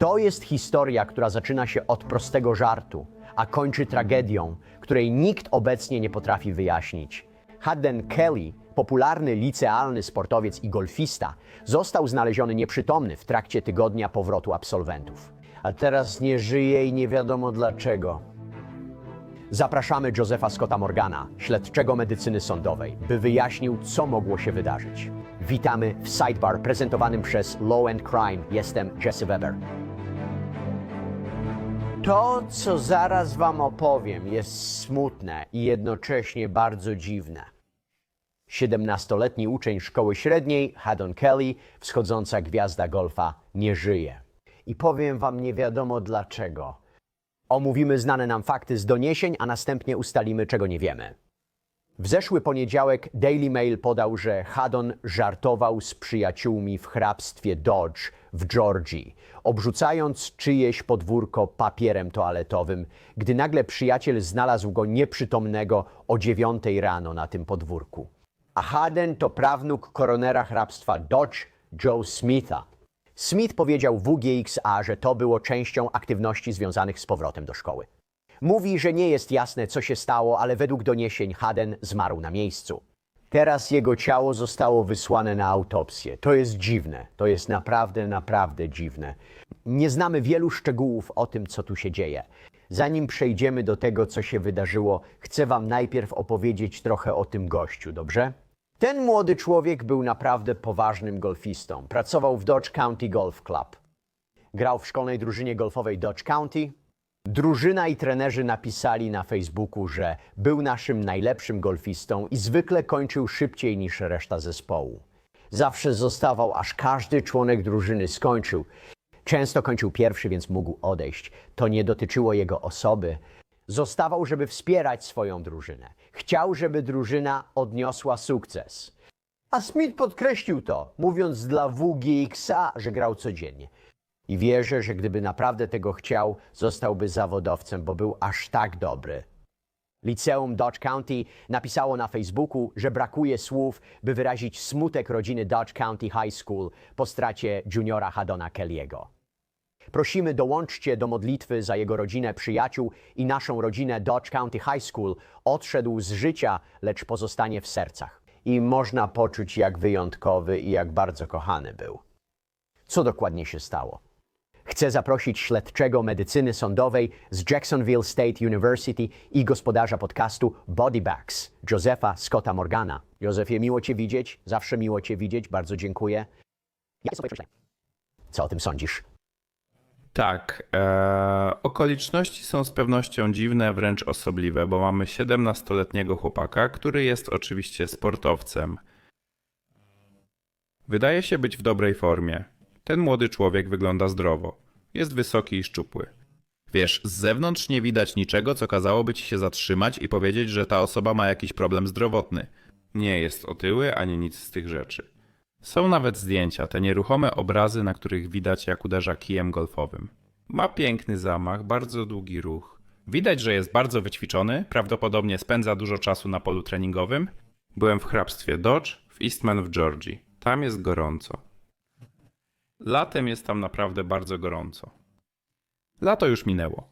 To jest historia, która zaczyna się od prostego żartu, a kończy tragedią, której nikt obecnie nie potrafi wyjaśnić. Hadden Kelly, popularny licealny sportowiec i golfista, został znaleziony nieprzytomny w trakcie tygodnia powrotu absolwentów. A teraz nie żyje i nie wiadomo dlaczego. Zapraszamy Josefa Scotta Morgana, śledczego medycyny sądowej, by wyjaśnił, co mogło się wydarzyć. Witamy w Sidebar prezentowanym przez Law and Crime. Jestem Jesse Weber. To, co zaraz wam opowiem, jest smutne i jednocześnie bardzo dziwne. 17-letni uczeń szkoły średniej, Haddon Kelly, wschodząca gwiazda golfa, nie żyje. I powiem wam nie wiadomo dlaczego. Omówimy znane nam fakty z doniesień, a następnie ustalimy, czego nie wiemy. W zeszły poniedziałek Daily Mail podał, że Haddon żartował z przyjaciółmi w hrabstwie Dodge w Georgii, obrzucając czyjeś podwórko papierem toaletowym, gdy nagle przyjaciel znalazł go nieprzytomnego o dziewiątej rano na tym podwórku. A Haddon to prawnuk koronera hrabstwa Dodge Joe Smitha. Smith powiedział WGXA, że to było częścią aktywności związanych z powrotem do szkoły. Mówi, że nie jest jasne, co się stało, ale według doniesień Haden zmarł na miejscu. Teraz jego ciało zostało wysłane na autopsję. To jest dziwne. To jest naprawdę, naprawdę dziwne. Nie znamy wielu szczegółów o tym, co tu się dzieje. Zanim przejdziemy do tego, co się wydarzyło, chcę wam najpierw opowiedzieć trochę o tym gościu, dobrze? Ten młody człowiek był naprawdę poważnym golfistą. Pracował w Dodge County Golf Club. Grał w szkolnej drużynie golfowej Dodge County. Drużyna i trenerzy napisali na Facebooku, że był naszym najlepszym golfistą i zwykle kończył szybciej niż reszta zespołu. Zawsze zostawał, aż każdy członek drużyny skończył. Często kończył pierwszy, więc mógł odejść. To nie dotyczyło jego osoby. Zostawał, żeby wspierać swoją drużynę. Chciał, żeby drużyna odniosła sukces. A Smith podkreślił to, mówiąc dla WGXA, że grał codziennie. I wierzę, że gdyby naprawdę tego chciał, zostałby zawodowcem, bo był aż tak dobry. Liceum Dodge County napisało na Facebooku, że brakuje słów, by wyrazić smutek rodziny Dodge County High School po stracie juniora Haddona Kelly'ego. Prosimy dołączcie do modlitwy za jego rodzinę, przyjaciół i naszą rodzinę Dodge County High School. Odszedł z życia, lecz pozostanie w sercach. I można poczuć, jak wyjątkowy i jak bardzo kochany był. Co dokładnie się stało? Chcę zaprosić śledczego medycyny sądowej z Jacksonville State University i gospodarza podcastu Bodybags, Josefa Scotta Morgana. Józefie, miło Cię widzieć, zawsze miło Cię widzieć, bardzo dziękuję. Są Twoje przemyślenia? Co o tym sądzisz? Tak, e, okoliczności są z pewnością dziwne, wręcz osobliwe, bo mamy 17-letniego chłopaka, który jest oczywiście sportowcem. Wydaje się być w dobrej formie. Ten młody człowiek wygląda zdrowo. Jest wysoki i szczupły. Wiesz, z zewnątrz nie widać niczego, co kazałoby ci się zatrzymać i powiedzieć, że ta osoba ma jakiś problem zdrowotny. Nie jest otyły ani nic z tych rzeczy. Są nawet zdjęcia, te nieruchome obrazy, na których widać jak uderza kijem golfowym. Ma piękny zamach, bardzo długi ruch. Widać, że jest bardzo wyćwiczony, prawdopodobnie spędza dużo czasu na polu treningowym. Byłem w hrabstwie Dodge w Eastman w Georgii. Tam jest gorąco. Latem jest tam naprawdę bardzo gorąco. Lato już minęło.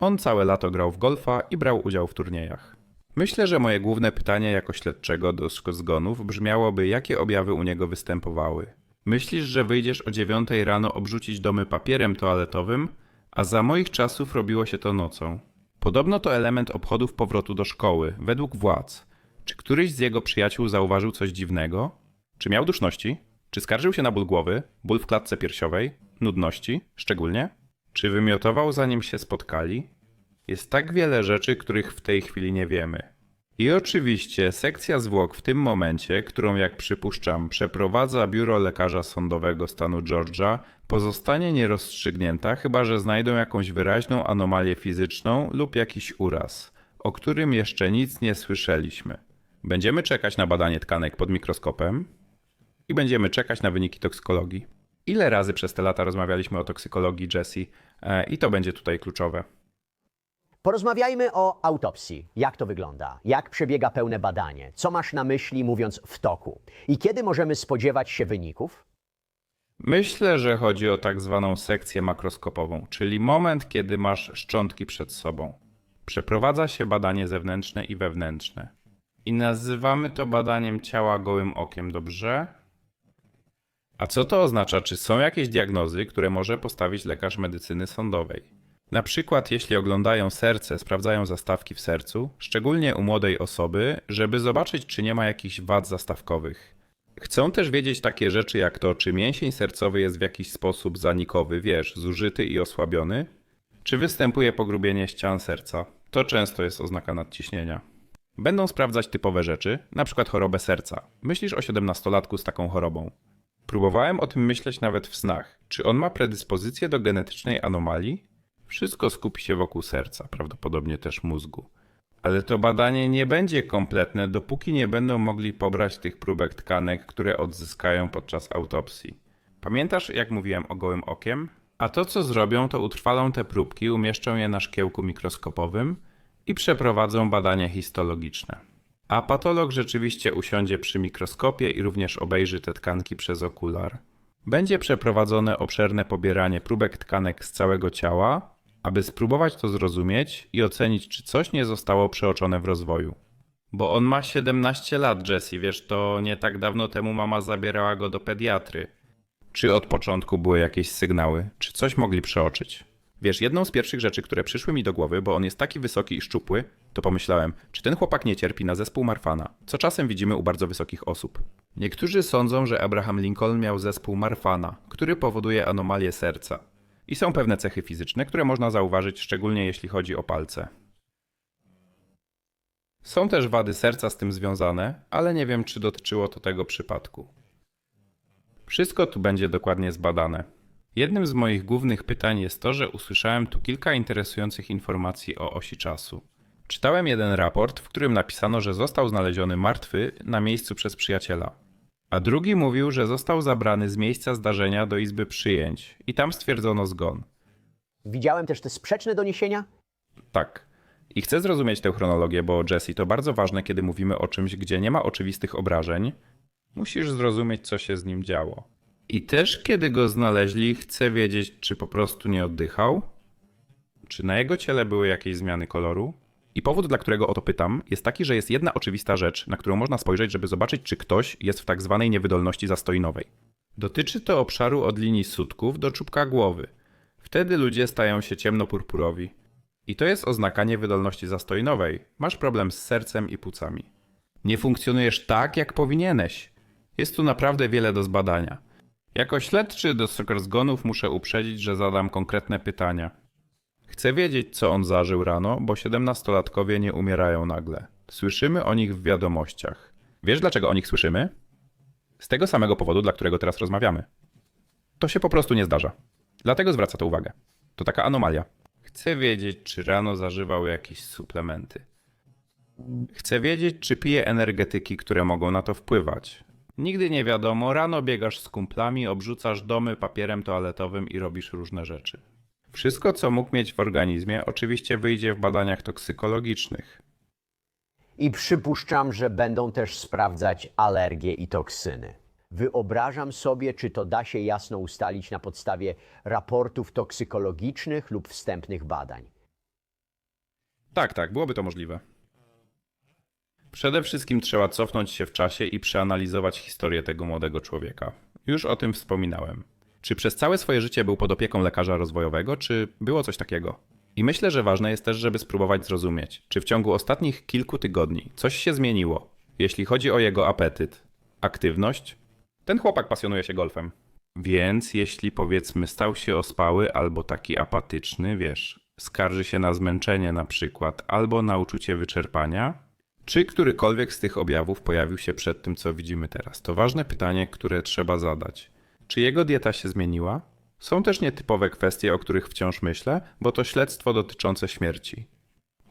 On całe lato grał w golfa i brał udział w turniejach. Myślę, że moje główne pytanie jako śledczego do zgonów brzmiałoby, jakie objawy u niego występowały. Myślisz, że wyjdziesz o dziewiątej rano obrzucić domy papierem toaletowym, a za moich czasów robiło się to nocą. Podobno to element obchodów powrotu do szkoły, według władz. Czy któryś z jego przyjaciół zauważył coś dziwnego? Czy miał duszności? Czy skarżył się na ból głowy, ból w klatce piersiowej, nudności, szczególnie? Czy wymiotował zanim się spotkali? Jest tak wiele rzeczy, których w tej chwili nie wiemy. I oczywiście sekcja zwłok w tym momencie, którą jak przypuszczam przeprowadza biuro lekarza sądowego stanu Georgia, pozostanie nierozstrzygnięta, chyba że znajdą jakąś wyraźną anomalię fizyczną lub jakiś uraz, o którym jeszcze nic nie słyszeliśmy. Będziemy czekać na badanie tkanek pod mikroskopem i będziemy czekać na wyniki toksykologii. Ile razy przez te lata rozmawialiśmy o toksykologii Jesse e, i to będzie tutaj kluczowe. Porozmawiajmy o autopsji. Jak to wygląda? Jak przebiega pełne badanie? Co masz na myśli mówiąc w toku? I kiedy możemy spodziewać się wyników? Myślę, że chodzi o tak zwaną sekcję makroskopową, czyli moment, kiedy masz szczątki przed sobą. Przeprowadza się badanie zewnętrzne i wewnętrzne. I nazywamy to badaniem ciała gołym okiem, dobrze? A co to oznacza? Czy są jakieś diagnozy, które może postawić lekarz medycyny sądowej? Na przykład, jeśli oglądają serce, sprawdzają zastawki w sercu, szczególnie u młodej osoby, żeby zobaczyć, czy nie ma jakichś wad zastawkowych. Chcą też wiedzieć takie rzeczy jak to, czy mięsień sercowy jest w jakiś sposób zanikowy, wiesz, zużyty i osłabiony, czy występuje pogrubienie ścian serca. To często jest oznaka nadciśnienia. Będą sprawdzać typowe rzeczy, na przykład chorobę serca. Myślisz o 17-latku z taką chorobą. Próbowałem o tym myśleć nawet w snach. Czy on ma predyspozycję do genetycznej anomalii? Wszystko skupi się wokół serca, prawdopodobnie też mózgu. Ale to badanie nie będzie kompletne, dopóki nie będą mogli pobrać tych próbek tkanek, które odzyskają podczas autopsji. Pamiętasz, jak mówiłem o gołym okiem? A to, co zrobią, to utrwalą te próbki, umieszczą je na szkiełku mikroskopowym i przeprowadzą badania histologiczne. A patolog rzeczywiście usiądzie przy mikroskopie i również obejrzy te tkanki przez okular. Będzie przeprowadzone obszerne pobieranie próbek tkanek z całego ciała, aby spróbować to zrozumieć i ocenić, czy coś nie zostało przeoczone w rozwoju. Bo on ma 17 lat, Jesse, wiesz, to nie tak dawno temu mama zabierała go do pediatry. Czy od początku były jakieś sygnały? Czy coś mogli przeoczyć? Wiesz, jedną z pierwszych rzeczy, które przyszły mi do głowy, bo on jest taki wysoki i szczupły, to pomyślałem, czy ten chłopak nie cierpi na zespół Marfana, co czasem widzimy u bardzo wysokich osób. Niektórzy sądzą, że Abraham Lincoln miał zespół Marfana, który powoduje anomalię serca. I są pewne cechy fizyczne, które można zauważyć, szczególnie jeśli chodzi o palce. Są też wady serca z tym związane, ale nie wiem, czy dotyczyło to tego przypadku. Wszystko tu będzie dokładnie zbadane. Jednym z moich głównych pytań jest to, że usłyszałem tu kilka interesujących informacji o osi czasu. Czytałem jeden raport, w którym napisano, że został znaleziony martwy na miejscu przez przyjaciela. A drugi mówił, że został zabrany z miejsca zdarzenia do izby przyjęć i tam stwierdzono zgon. Widziałem też te sprzeczne doniesienia? Tak. I chcę zrozumieć tę chronologię, bo Jesse, to bardzo ważne, kiedy mówimy o czymś, gdzie nie ma oczywistych obrażeń. Musisz zrozumieć, co się z nim działo. I też, kiedy go znaleźli, chcę wiedzieć, czy po prostu nie oddychał, czy na jego ciele były jakieś zmiany koloru. I powód, dla którego o to pytam, jest taki, że jest jedna oczywista rzecz, na którą można spojrzeć, żeby zobaczyć, czy ktoś jest w tak zwanej niewydolności zastoinowej. Dotyczy to obszaru od linii sutków do czubka głowy. Wtedy ludzie stają się ciemnopurpurowi. I to jest oznaka niewydolności zastoinowej. Masz problem z sercem i płucami. Nie funkcjonujesz tak, jak powinieneś. Jest tu naprawdę wiele do zbadania. Jako śledczy do zgonów muszę uprzedzić, że zadam konkretne pytania. Chcę wiedzieć, co on zażył rano, bo siedemnastolatkowie nie umierają nagle. Słyszymy o nich w wiadomościach. Wiesz, dlaczego o nich słyszymy? Z tego samego powodu, dla którego teraz rozmawiamy. To się po prostu nie zdarza. Dlatego zwraca to uwagę. To taka anomalia. Chcę wiedzieć, czy rano zażywał jakieś suplementy. Chcę wiedzieć, czy pije energetyki, które mogą na to wpływać. Nigdy nie wiadomo, rano biegasz z kumplami, obrzucasz domy papierem toaletowym i robisz różne rzeczy. Wszystko, co mógł mieć w organizmie, oczywiście wyjdzie w badaniach toksykologicznych. I przypuszczam, że będą też sprawdzać alergie i toksyny. Wyobrażam sobie, czy to da się jasno ustalić na podstawie raportów toksykologicznych lub wstępnych badań. Tak, tak, byłoby to możliwe. Przede wszystkim trzeba cofnąć się w czasie i przeanalizować historię tego młodego człowieka. Już o tym wspominałem. Czy przez całe swoje życie był pod opieką lekarza rozwojowego, czy było coś takiego? I myślę, że ważne jest też, żeby spróbować zrozumieć, czy w ciągu ostatnich kilku tygodni coś się zmieniło, jeśli chodzi o jego apetyt, aktywność. Ten chłopak pasjonuje się golfem. Więc jeśli powiedzmy stał się ospały albo taki apatyczny, wiesz, skarży się na zmęczenie na przykład, albo na uczucie wyczerpania, czy którykolwiek z tych objawów pojawił się przed tym, co widzimy teraz? To ważne pytanie, które trzeba zadać. Czy jego dieta się zmieniła? Są też nietypowe kwestie, o których wciąż myślę, bo to śledztwo dotyczące śmierci.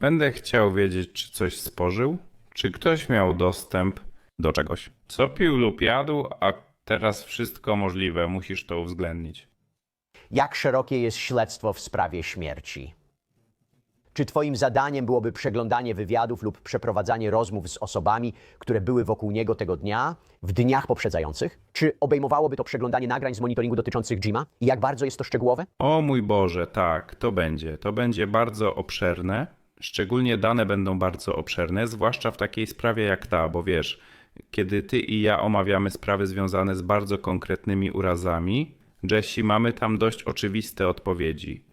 Będę chciał wiedzieć, czy coś spożył, czy ktoś miał dostęp do czegoś. Co pił lub jadł, a teraz wszystko możliwe, musisz to uwzględnić. Jak szerokie jest śledztwo w sprawie śmierci? Czy twoim zadaniem byłoby przeglądanie wywiadów lub przeprowadzanie rozmów z osobami, które były wokół niego tego dnia, w dniach poprzedzających? Czy obejmowałoby to przeglądanie nagrań z monitoringu dotyczących Jima? I jak bardzo jest to szczegółowe? O mój Boże, tak, to będzie. To będzie bardzo obszerne. Szczególnie dane będą bardzo obszerne, zwłaszcza w takiej sprawie jak ta, bo wiesz, kiedy ty i ja omawiamy sprawy związane z bardzo konkretnymi urazami, Jessie, mamy tam dość oczywiste odpowiedzi.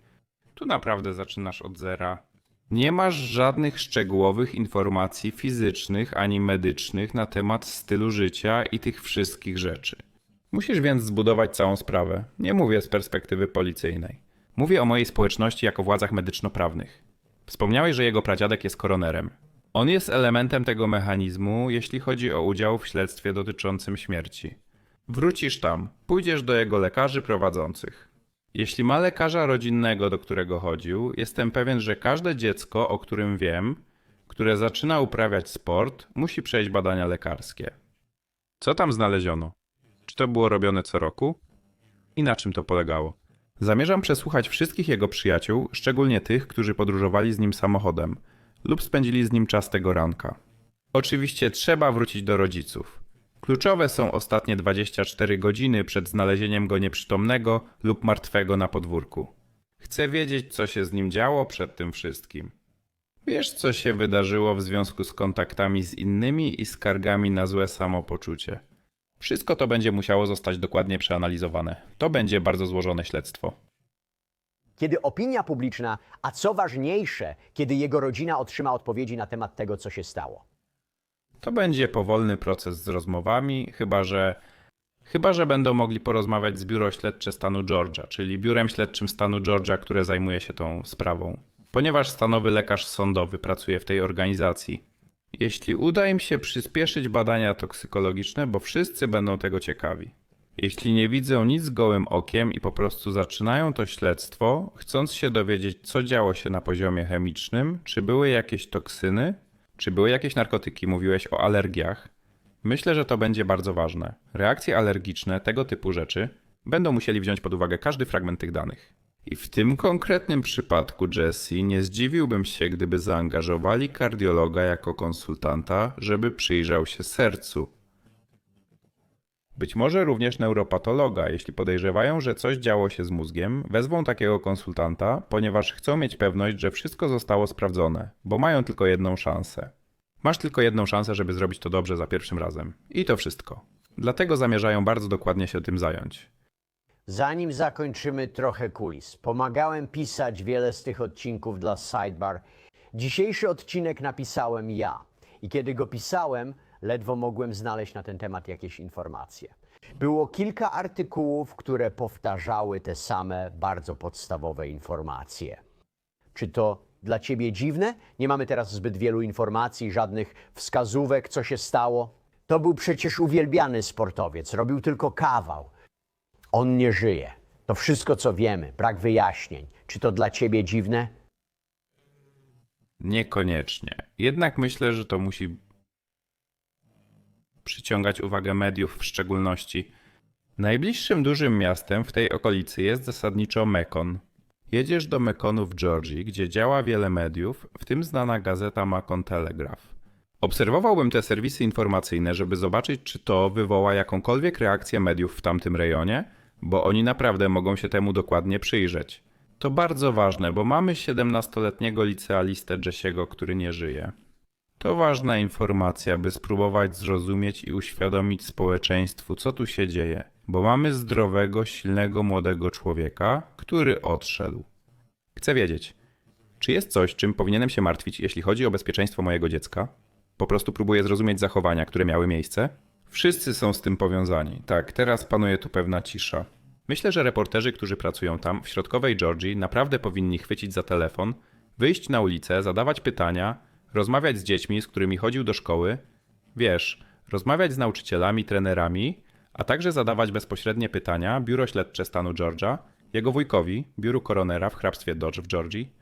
Tu naprawdę zaczynasz od zera. Nie masz żadnych szczegółowych informacji fizycznych ani medycznych na temat stylu życia i tych wszystkich rzeczy. Musisz więc zbudować całą sprawę. Nie mówię z perspektywy policyjnej. Mówię o mojej społeczności jako władzach medyczno-prawnych. Wspomniałeś, że jego pradziadek jest koronerem. On jest elementem tego mechanizmu, jeśli chodzi o udział w śledztwie dotyczącym śmierci. Wrócisz tam, pójdziesz do jego lekarzy prowadzących. Jeśli ma lekarza rodzinnego, do którego chodził, jestem pewien, że każde dziecko, o którym wiem, które zaczyna uprawiać sport, musi przejść badania lekarskie. Co tam znaleziono? Czy to było robione co roku? I na czym to polegało? Zamierzam przesłuchać wszystkich jego przyjaciół, szczególnie tych, którzy podróżowali z nim samochodem lub spędzili z nim czas tego ranka. Oczywiście trzeba wrócić do rodziców. Kluczowe są ostatnie 24 godziny przed znalezieniem go nieprzytomnego lub martwego na podwórku. Chcę wiedzieć, co się z nim działo przed tym wszystkim. Wiesz, co się wydarzyło w związku z kontaktami z innymi i skargami na złe samopoczucie. Wszystko to będzie musiało zostać dokładnie przeanalizowane. To będzie bardzo złożone śledztwo. Kiedy opinia publiczna, a co ważniejsze, kiedy jego rodzina otrzyma odpowiedzi na temat tego, co się stało? To będzie powolny proces z rozmowami, chyba że. Chyba, że będą mogli porozmawiać z Biuro Śledcze Stanu Georgia, czyli biurem śledczym stanu Georgia, które zajmuje się tą sprawą. Ponieważ stanowy lekarz sądowy pracuje w tej organizacji. Jeśli uda im się przyspieszyć badania toksykologiczne, bo wszyscy będą tego ciekawi. Jeśli nie widzą nic gołym okiem i po prostu zaczynają to śledztwo, chcąc się dowiedzieć, co działo się na poziomie chemicznym, czy były jakieś toksyny, czy były jakieś narkotyki, mówiłeś o alergiach. Myślę, że to będzie bardzo ważne. Reakcje alergiczne, tego typu rzeczy, będą musieli wziąć pod uwagę każdy fragment tych danych. I w tym konkretnym przypadku, Jesse, nie zdziwiłbym się, gdyby zaangażowali kardiologa jako konsultanta, żeby przyjrzał się sercu. Być może również neuropatologa, jeśli podejrzewają, że coś działo się z mózgiem, wezwą takiego konsultanta, ponieważ chcą mieć pewność, że wszystko zostało sprawdzone, bo mają tylko jedną szansę. Masz tylko jedną szansę, żeby zrobić to dobrze za pierwszym razem. I to wszystko. Dlatego zamierzają bardzo dokładnie się tym zająć. Zanim zakończymy trochę kulis, pomagałem pisać wiele z tych odcinków dla Sidebar. Dzisiejszy odcinek napisałem ja. I kiedy go pisałem, ledwo mogłem znaleźć na ten temat jakieś informacje. Było kilka artykułów, które powtarzały te same bardzo podstawowe informacje. Czy to dla ciebie dziwne? Nie mamy teraz zbyt wielu informacji, żadnych wskazówek, co się stało. To był przecież uwielbiany sportowiec, robił tylko kawał. On nie żyje. To wszystko, co wiemy, brak wyjaśnień. Czy to dla ciebie dziwne? Niekoniecznie. Jednak myślę, że to musi przyciągać uwagę mediów w szczególności. Najbliższym dużym miastem w tej okolicy jest zasadniczo Mekon. Jedziesz do Mekonu w Georgii, gdzie działa wiele mediów, w tym znana gazeta Macon Telegraph. Obserwowałbym te serwisy informacyjne, żeby zobaczyć, czy to wywoła jakąkolwiek reakcję mediów w tamtym rejonie, bo oni naprawdę mogą się temu dokładnie przyjrzeć. To bardzo ważne, bo mamy 17-letniego licealistę Jessiego, który nie żyje. To ważna informacja, by spróbować zrozumieć i uświadomić społeczeństwu, co tu się dzieje, bo mamy zdrowego, silnego, młodego człowieka, który odszedł. Chcę wiedzieć, czy jest coś, czym powinienem się martwić, jeśli chodzi o bezpieczeństwo mojego dziecka? Po prostu próbuję zrozumieć zachowania, które miały miejsce? Wszyscy są z tym powiązani. Tak, teraz panuje tu pewna cisza. Myślę, że reporterzy, którzy pracują tam, w środkowej Georgii, naprawdę powinni chwycić za telefon, wyjść na ulicę, zadawać pytania, rozmawiać z dziećmi, z którymi chodził do szkoły, wiesz, rozmawiać z nauczycielami, trenerami, a także zadawać bezpośrednie pytania biuro śledcze stanu Georgia, jego wujkowi, biuru koronera w hrabstwie Dodge w Georgii,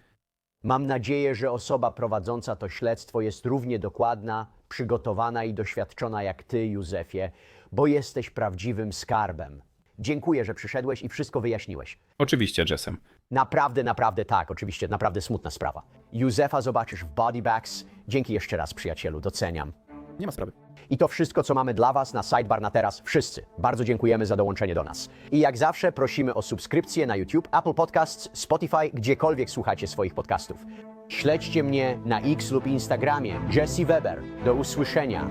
Mam nadzieję, że osoba prowadząca to śledztwo jest równie dokładna, przygotowana i doświadczona jak ty, Józefie, bo jesteś prawdziwym skarbem. Dziękuję, że przyszedłeś i wszystko wyjaśniłeś. Oczywiście, Jessem. Naprawdę, naprawdę tak. Oczywiście, naprawdę smutna sprawa. Józefa zobaczysz w Body Bags. Dzięki jeszcze raz, przyjacielu, doceniam. Nie ma sprawy. I to wszystko, co mamy dla Was na Sidebar na teraz. Wszyscy. Bardzo dziękujemy za dołączenie do nas. I jak zawsze prosimy o subskrypcję na YouTube, Apple Podcasts, Spotify, gdziekolwiek słuchacie swoich podcastów. Śledźcie mnie na X lub Instagramie. Jesse Weber. Do usłyszenia.